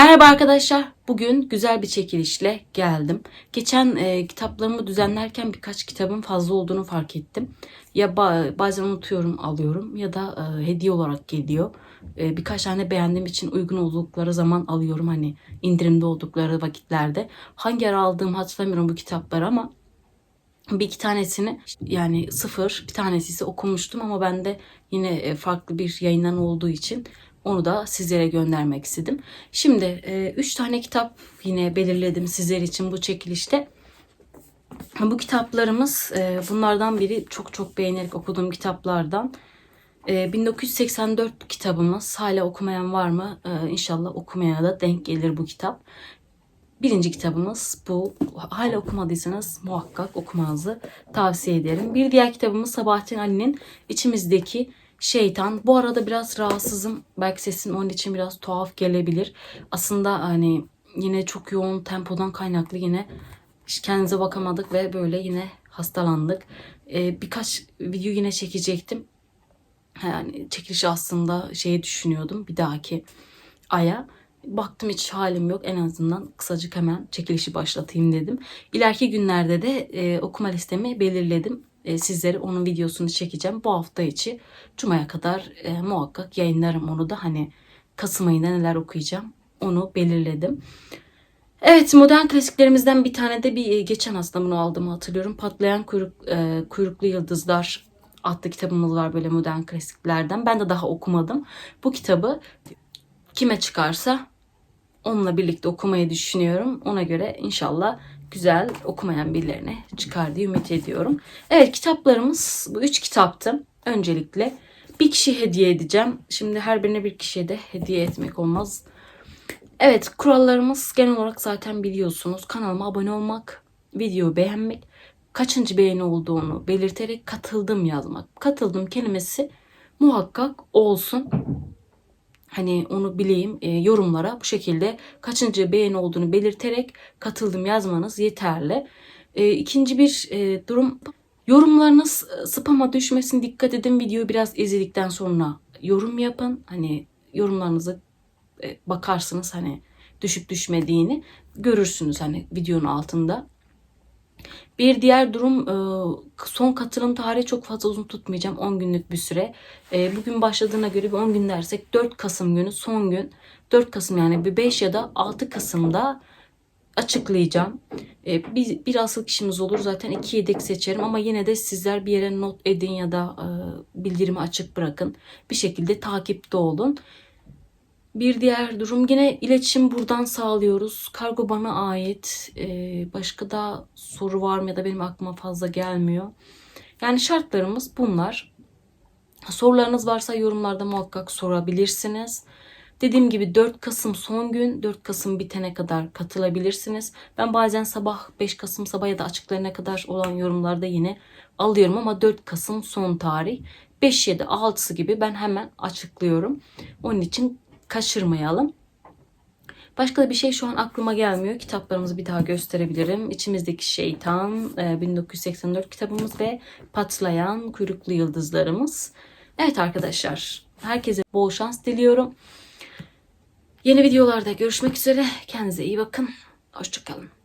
Merhaba arkadaşlar. Bugün güzel bir çekilişle geldim. Geçen e, kitaplarımı düzenlerken birkaç kitabın fazla olduğunu fark ettim. Ya ba- bazen unutuyorum alıyorum ya da e, hediye olarak geliyor. E, birkaç tane beğendiğim için uygun oldukları zaman alıyorum hani indirimde oldukları vakitlerde. Hangi ara aldığımı hatırlamıyorum bu kitapları ama bir iki tanesini yani sıfır bir tanesi ise okumuştum ama ben de yine e, farklı bir yayından olduğu için onu da sizlere göndermek istedim. Şimdi e, üç tane kitap yine belirledim sizler için bu çekilişte. Bu kitaplarımız e, bunlardan biri çok çok beğenerek okuduğum kitaplardan. E, 1984 kitabımız hala okumayan var mı? E, İnşallah okumaya da denk gelir bu kitap. Birinci kitabımız bu. Hala okumadıysanız muhakkak okumanızı tavsiye ederim. Bir diğer kitabımız Sabahattin Ali'nin İçimizdeki Şeytan. Bu arada biraz rahatsızım. Belki sesim onun için biraz tuhaf gelebilir. Aslında hani yine çok yoğun tempodan kaynaklı yine kendimize bakamadık ve böyle yine hastalandık. Ee, birkaç video yine çekecektim. Yani çekiliş aslında şeyi düşünüyordum bir dahaki aya. Baktım hiç halim yok. En azından kısacık hemen çekilişi başlatayım dedim. İleriki günlerde de e, okuma listemi belirledim. E, sizlere onun videosunu çekeceğim. Bu hafta içi Cuma'ya kadar e, muhakkak yayınlarım onu da. Hani Kasım ayında neler okuyacağım onu belirledim. Evet modern klasiklerimizden bir tane de bir e, geçen aslında bunu aldığımı hatırlıyorum. Patlayan kuyruk, e, kuyruklu yıldızlar adlı kitabımız var böyle modern klasiklerden. Ben de daha okumadım. Bu kitabı kime çıkarsa onunla birlikte okumayı düşünüyorum. Ona göre inşallah güzel okumayan birilerine çıkar diye ümit ediyorum. Evet kitaplarımız bu üç kitaptı. Öncelikle bir kişi hediye edeceğim. Şimdi her birine bir kişiye de hediye etmek olmaz. Evet kurallarımız genel olarak zaten biliyorsunuz. Kanalıma abone olmak, videoyu beğenmek, kaçıncı beğeni olduğunu belirterek katıldım yazmak. Katıldım kelimesi muhakkak olsun hani onu bileyim e, yorumlara bu şekilde kaçıncı beğeni olduğunu belirterek katıldım yazmanız yeterli. E, ikinci bir e, durum yorumlarınız e, spama düşmesin dikkat edin videoyu biraz izledikten sonra yorum yapın. Hani yorumlarınızı e, bakarsınız hani düşüp düşmediğini görürsünüz hani videonun altında. Bir diğer durum e, son katılım tarihi çok fazla uzun tutmayacağım. 10 günlük bir süre. E, bugün başladığına göre bir 10 gün dersek 4 Kasım günü son gün. 4 Kasım yani bir 5 ya da 6 Kasım'da açıklayacağım. E, bir, bir asıl kişimiz olur zaten iki yedek seçerim ama yine de sizler bir yere not edin ya da bildirimi açık bırakın. Bir şekilde takipte olun. Bir diğer durum yine iletişim buradan sağlıyoruz. Kargo bana ait. Ee, başka da soru var mı ya da benim aklıma fazla gelmiyor. Yani şartlarımız bunlar. Sorularınız varsa yorumlarda muhakkak sorabilirsiniz. Dediğim gibi 4 Kasım son gün, 4 Kasım bitene kadar katılabilirsiniz. Ben bazen sabah 5 Kasım sabah ya da açıklarına kadar olan yorumlarda yine alıyorum ama 4 Kasım son tarih. 5 ya da 6'sı gibi ben hemen açıklıyorum. Onun için kaçırmayalım. Başka da bir şey şu an aklıma gelmiyor. Kitaplarımızı bir daha gösterebilirim. İçimizdeki Şeytan, 1984 e, kitabımız ve Patlayan Kuyruklu Yıldızlarımız. Evet arkadaşlar, herkese bol şans diliyorum. Yeni videolarda görüşmek üzere. Kendinize iyi bakın. Hoşçakalın.